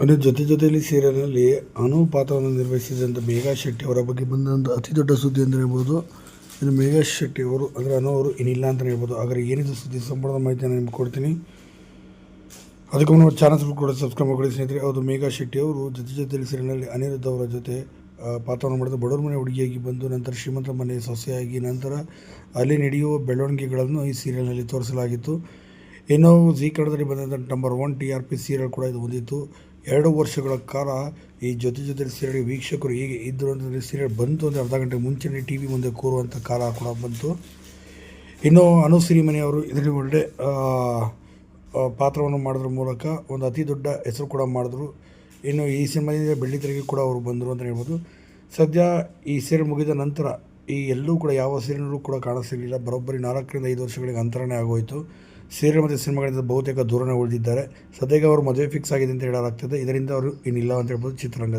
ಅದರ ಜೊತೆ ಜೊತೆಯಲ್ಲಿ ಸೀರಿಯಲ್ನಲ್ಲಿ ಅನು ಪಾತ್ರವನ್ನು ನಿರ್ವಹಿಸಿದಂಥ ಮೇಘಾ ಶೆಟ್ಟಿ ಅವರ ಬಗ್ಗೆ ಬಂದಂಥ ಅತಿ ದೊಡ್ಡ ಸುದ್ದಿ ಅಂತ ಹೇಳ್ಬೋದು ಇನ್ನು ಮೇಘಾ ಶೆಟ್ಟಿ ಅವರು, ಅಂದರೆ ಅನು ಅವರು ಏನಿಲ್ಲ ಅಂತಲೇ ಹೇಳ್ಬೋದು. ಆದರೆ ಏನಿದೆ ಸುದ್ದಿ? ಸಂಪೂರ್ಣ ಮಾಹಿತಿಯನ್ನು ನಿಮ್ಗೆ ಕೊಡ್ತೀನಿ. ಅದಕ್ಕೂ ನಮ್ಮ ಚಾನಲ್ ಕೂಡ ಸಬ್ಸ್ಕ್ರೈಬ್ ಮಾಡಿ ಸ್ನೇಹಿತರೆ. ಹೌದು, ಮೇಘಾ ಶೆಟ್ಟಿ ಅವರು ಜೊತೆ ಜೊತೆಯಲ್ಲಿ ಸೀರಿಯಲ್ನಲ್ಲಿ ಅನಿರುದ್ಧ ಅವರ ಜೊತೆ ಪಾತ್ರವನ್ನು ಮಾಡಿದ ಬಡವರ ಮನೆ ಹುಡುಗಿಯಾಗಿ ಬಂದು ನಂತರ ಶ್ರೀಮಂತರ ಮನೆ ಸೊಸೆಯಾಗಿ ನಂತರ ಅಲ್ಲಿ ನಡೆಯುವ ಬೆಳವಣಿಗೆಗಳನ್ನು ಈ ಸೀರಿಯಲ್ನಲ್ಲಿ ತೋರಿಸಲಾಗಿತ್ತು. ಇನ್ನು ಜೀ ಕನ್ನಡದಲ್ಲಿ ಬಂದಂಥ number one T R P serial ಕೂಡ ಇದು ಹೊಂದಿತ್ತು ಎರಡು ವರ್ಷಗಳ ಕಾಲ ಈ ಜೊತೆ ಜೊತೆ ಸೀರಿಯಲ್ ವೀಕ್ಷಕರು ಹೀಗೆ ಇದ್ದರು ಅಂತಂದರೆ ಸೀರಿಯಲ್ ಬಂತು ಅಂದರೆ ಅರ್ಧ ಗಂಟೆ ಮುಂಚೆನೇ ಟಿ ವಿ ಮುಂದೆ ಕೂರುವಂಥ ಕಾಲ ಕೂಡ ಬಂತು. ಇನ್ನು ಅನುಶ್ರೀ ಮನೆಯವರು ಇದರಲ್ಲಿ ಒಳ್ಳೆ ಪಾತ್ರವನ್ನು ಮಾಡೋದ್ರ ಮೂಲಕ ಒಂದು ಅತಿ ದೊಡ್ಡ ಹೆಸರು ಕೂಡ ಮಾಡಿದ್ರು. ಇನ್ನು ಈ ಸಿನಿಮಾದಿಂದ ಬೆಳ್ಳಿ ತೆರಿಗೆ ಕೂಡ ಅವರು ಬಂದರು ಅಂತ ಹೇಳ್ಬೋದು. ಸದ್ಯ ಈ ಸೀರೆ ಮುಗಿದ ನಂತರ ಈ ಎಲ್ಲೂ ಕೂಡ ಯಾವ ಸೀರೆನೂ ಕೂಡ ಕಾಣಿಸ್ತಿರಲಿಲ್ಲ. ಬರೋಬ್ಬರಿ ನಾಲ್ಕರಿಂದ ಐದು ವರ್ಷಗಳಿಗೆ ಅಂತರನೇ ಆಗೋಯಿತು. ಸೀರಿಯಲ್ ಮತ್ತು ಸಿನಿಮಾಗಳಿಂದ ಬಹುತೇಕ ದೂರನೇ ಉಳಿದಿದ್ದಾರೆ. ಸದ್ಯಕ್ಕೆ ಅವರು ಮದುವೆ ಫಿಕ್ಸ್ ಆಗಿದೆ ಅಂತ ಹೇಳಲಾಗ್ತದೆ. ಇದರಿಂದ ಅವರು ಇನ್ನಿಲ್ಲ ಅಂತ ಹೇಳ್ಬೋದು ಚಿತ್ರರಂಗ